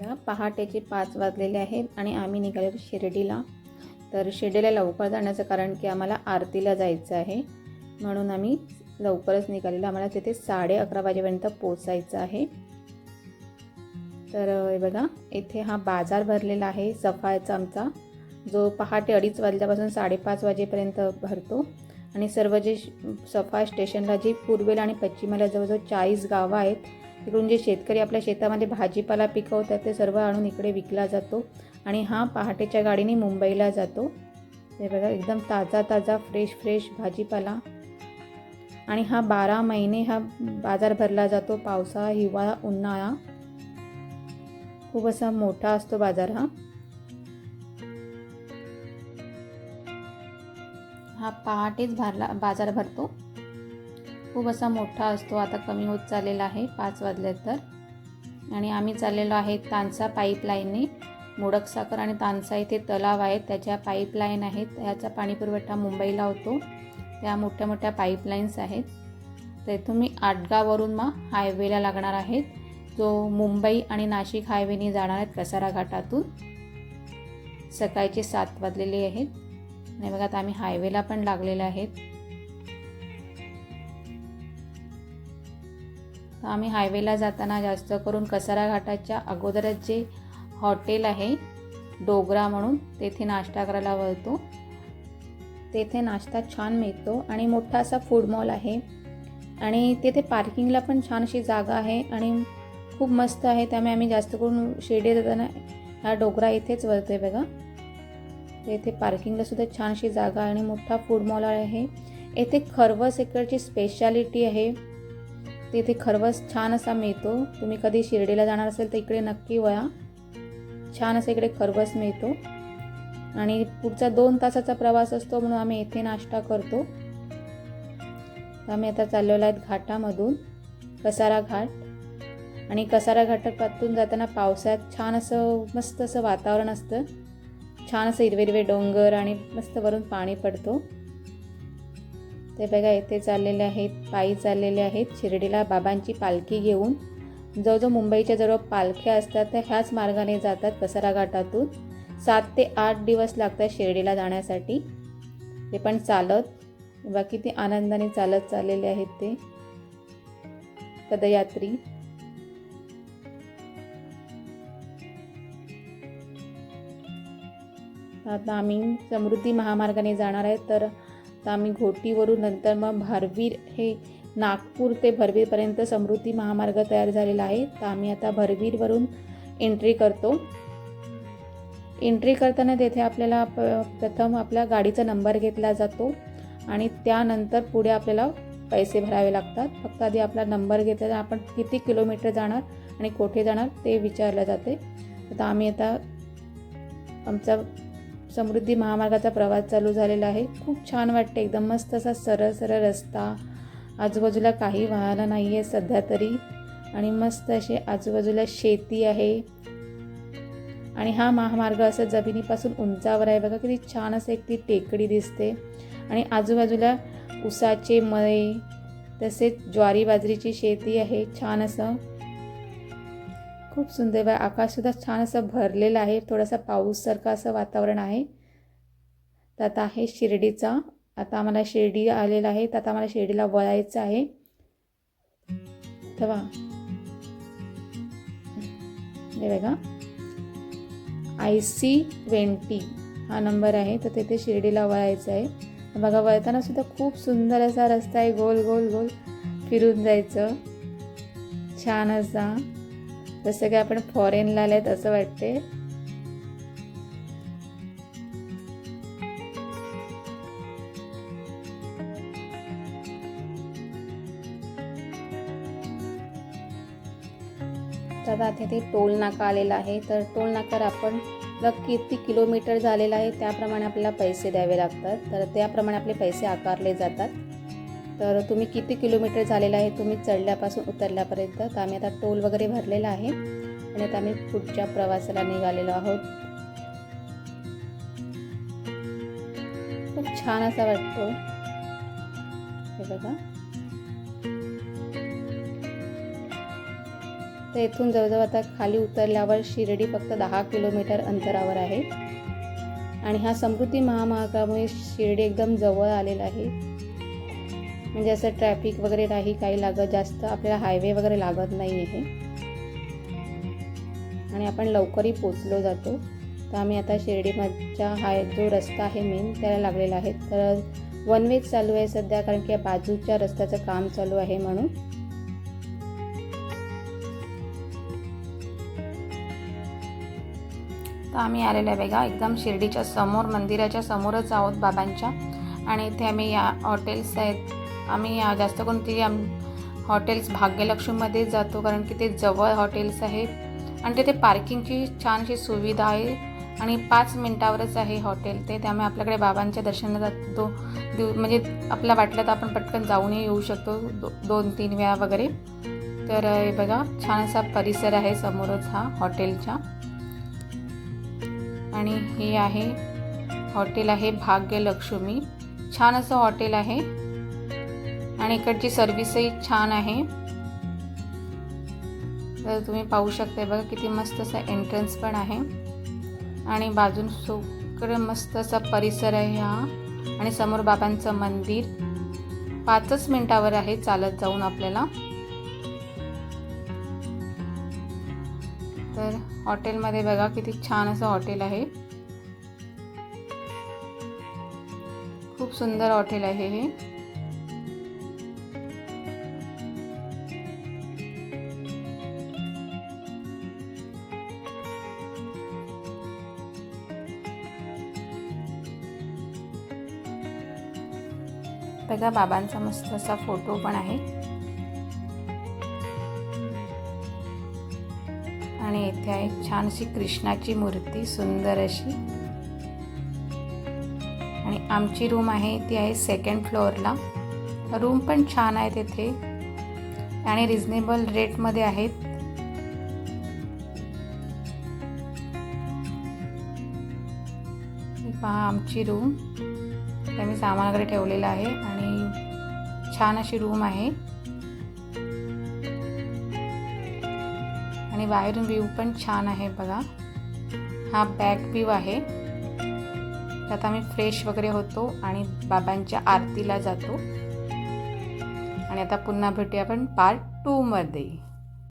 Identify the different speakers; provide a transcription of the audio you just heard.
Speaker 1: या पहाटेचे पाच वाजलेले आहेत आणि आम्ही निघालो शिर्डीला. तर शिर्डीला लवकर जाण्याचं कारण की आम्हाला आरतीला जायचं आहे. म्हणून आम्ही लवकरच निघालेलो. आम्हाला तिथे साडे अकरा वाजेपर्यंत पोचायचं आहे. तर बघा इथे हा बाजार भरलेला आहे सफाळचा आमचा. जो पहाटे अडीच वाजल्यापासून साडेपाच वाजेपर्यंत भरतो. आणि सर्व जे श- सफाळ स्टेशनला जी पूर्वेला आणि पश्चिमेला जवळजवळ चाळीस गावं आहेत इकडून जे शेतकरी आपल्या शेतामध्ये भाजीपाला पिकवतात ते सर्व आणून इकडे विकला जातो. आणि हा पहाटेच्या गाडीने मुंबईला जातो. हे बघा एकदम ताजा ताजा फ्रेश फ्रेश भाजीपाला. आणि हा बारा महिने हा बाजार भरला जातो. पावसाळा हिवाळा उन्हाळा. खूप असा मोठा असतो बाजार हा. हा पहाटेच भरला बाजार भरतो. खूप असा मोठा असतो आता कमी होत चाललेला आहे पाच वाजले तर. आणि आम्ही चाललेलो आहे तानसा पाईपलाईनने. मोडक साखर आणि तानसा इथे तलाव आहेत त्याच्या पाईपलाईन आहेत ह्याचा पाणीपुरवठा मुंबईला होतो. त्या मोठ्या मोठ्या पाईपलाईन्स आहेत. तर इथून मी मग हायवेला लागणार आहेत. जो मुंबई आणि नाशिक हायवेने जाणार आहेत कसारा घाटातून. सकाळचे सात वाजलेले आहेत. आणि बघा आता आम्ही हायवेला पण लागलेले आहेत. तर आम्ही हायवेला जाताना जास्त करून कसारा घाटाच्या अगोदरच जे हॉटेल आहे डोगरा म्हणून तेथे नाश्ता करायला वळतो. तेथे नाश्ता छान मिळतो आणि मोठा असा फूड मॉल आहे. आणि तेथे पार्किंगला पण छान अशी जागा आहे आणि खूप मस्त आहे. त्यामुळे आम्ही जास्त करून शिर्डी जाताना हा डोगरा इथेच वळतो आहे बघा. तर इथे पार्किंगला सुद्धा छान अशी जागा आहे आणि मोठा फूड मॉल आहे. येथे खरवस इकडची स्पेशालिटी आहे. तिथे खरवस छान असा मिळतो. तुम्ही कधी शिर्डीला जाणार असेल तर इकडे नक्की वळा. छान असं इकडे खरवस मिळतो. आणि पुढचा दोन तासाचा प्रवास असतो म्हणून आम्ही येथे नाश्ता करतो. तर आम्ही आता चाललेलो आहेत घाटामधून कसारा घाट. आणि कसारा घाटापातून जाताना पावसाळ्यात छान असं मस्त असं वातावरण असतं. छान असं हिरवे हिरवे डोंगर आणि मस्त वरून पाणी पडतो. ते बघा येथे चाललेले आहेत पायी चाललेले आहेत. शिर्डीला बाबांची पालखी घेऊन जवळजवळ मुंबईच्या जवळ पालख्या असतात तर ह्याच मार्गाने जातात कसारा घाटातून सात ते आठ दिवस लागतात शिर्डीला जाण्यासाठी. ते पण चालत. बघा किती आनंदाने चालत चाललेले आहेत ते. पदयात्री. आता आम्ही समृद्धी महामार्गाने जाणार आहे तर तर आम्ही घोटीवरून नंतर मग भारवीर हे नागपूर ते भरवीरपर्यंत समृद्धी महामार्ग तयार झालेला आहे. तर आम्ही आता भरवीरवरून एंट्री करतो. एंट्री करताना तेथे आपल्याला प प्रथम आपल्या गाडीचा नंबर घेतला जातो आणि त्यानंतर पुढे आपल्याला पैसे भरावे लागतात. फक्त आधी आपला नंबर घेतला आपण किती किलोमीटर जाणार आणि कुठे जाणार ते विचारलं जाते. आता आम्ही आता आमचा समृद्धी महामार्गाचा प्रवास चालू झालेला आहे. खूप छान वाटते. एकदम मस्त असा सरळ सरळ रस्ता. आजूबाजूला काही वाहनं नाही आहे सध्या तरी. आणि मस्त असे आजूबाजूला शेती आहे. आणि हा महामार्ग असं जमिनीपासून उंचावर आहे. बघा किती छान असं एक ती टेकडी दिसते. आणि आजूबाजूला उसाचे मळे तसेच ज्वारी बाजरीची शेती आहे. छान असं. खूप सुंदर व आकाशसुद्धा छान असं भरलेलं आहे. थोडासा पाऊससारखं असं वातावरण आहे. तर आता आहे शिर्डीचा. आता आम्हाला शिर्डी आलेला आहे. तर आता आम्हाला शिर्डीला वळायचं आहे. तेव्हा हे बघा. आय सी ट्वेंटी हा नंबर आहे. तर तिथे शिर्डीला वळायचं आहे. बघा वळताना सुद्धा खूप सुंदर असा रस्ता आहे. गोल गोल गोल फिरून जायचं. छान असा. जसं की आपण फॉरेनला आलेत असं वाटते. तर आता ते टोल नाका आलेला आहे. तर टोल नाक्यावर आपण किती किलोमीटर झालेला आहे. त्याप्रमाणे आपल्याला पैसे द्यावे लागतात. तर त्याप्रमाणे आपले पैसे आकारले जातात. तर तुम्ही किती किलोमीटर झालेलं आहे तुम्ही चढल्यापासून उतरल्यापर्यंत तर आम्ही आता टोल वगैरे भरलेला आहे. आणि आता आम्ही पुढच्या प्रवासाला निघालेलो आहोत. खूप छान असा वाटतो. हे बघा. तर इथून जवळजवळ आता खाली उतरल्यावर शिर्डी फक्त दहा किलोमीटर अंतरावर आहे. आणि हा समृद्धी महामार्गामुळे शिर्डी एकदम जवळ आलेला आहे. म्हणजे असं ट्रॅफिक वगैरे नाही काही लागत जास्त. आपल्याला हायवे वगैरे लागत नाही आहे. आणि आपण लवकरही पोचलो जातो. तर आम्ही आता शिर्डीमधच्या हाय जो रस्ता आहे मेन त्याला लागलेला आहे. तर वन वेज चालू आहे सध्या कारण की बाजूच्या रस्त्याचं काम चालू आहे म्हणून. तर आम्ही आलेलो आहे बघा एकदम शिर्डीच्या समोर मंदिराच्या समोरच आहोत बाबांच्या. आणि इथे आम्ही या हॉटेल्स आहेत. आम्ही जास्त करून ती आम हॉटेल्स भाग्यलक्ष्मीमध्ये जातो कारण की ते जवळ हॉटेल्स आहे. आणि तिथे पार्किंगची छानशी सुविधा आहे आणि पाच मिनटावरच आहे हॉटेल. ते त्यामुळे आपल्याकडे बाबांच्या दर्शनाला जातो. दिव म्हणजे आपला वाटलं तर आपण पटकन जाऊनही येऊ शकतो दो दोन तीन वेळा वगैरे. तर हे बघा छान असा परिसर आहे समोरच हा हॉटेलचा. आणि हे आहे हॉटेल आहे भाग्यलक्ष्मी. छान असं हॉटेल आहे. आणि इकडची सर्विसही छान आहे. तर तुम्ही पाहू शकता बघा किती मस्त असा एंट्रन्स पण आहे. आणि बाजून सुकडे मस्त असा परिसर आहे हा. आणि समोर बाबांचं मंदिर. पाचच मिनटावर आहे चालत जाऊन आपल्याला. तर हॉटेलमध्ये बघा किती छान असं हॉटेल आहे. खूप सुंदर हॉटेल आहे हे. बघा बाबांचा मस्त असा फोटो पण आहे. आणि इथे आहे छान अशी कृष्णाची मूर्ती सुंदर अशी. आणि आमची रूम आहे ती आहे सेकंड फ्लोअरला रूम पण छान आहे इथे आणि रिझनेबल रेटमध्ये आहेत. पहा आमची रूम मी सामान वगैरे ठेवलेलं आहे. छान अशी रूम आहे. आणि बाहेरून व्ह्यू पण छान आहे बघा. हा बॅक व्ह्यू आहे. त्यात आम्ही फ्रेश वगैरे होतो आणि बाबांच्या आरतीला जातो. आणि आता पुन्हा भेटूया आपण पार्ट टूमध्ये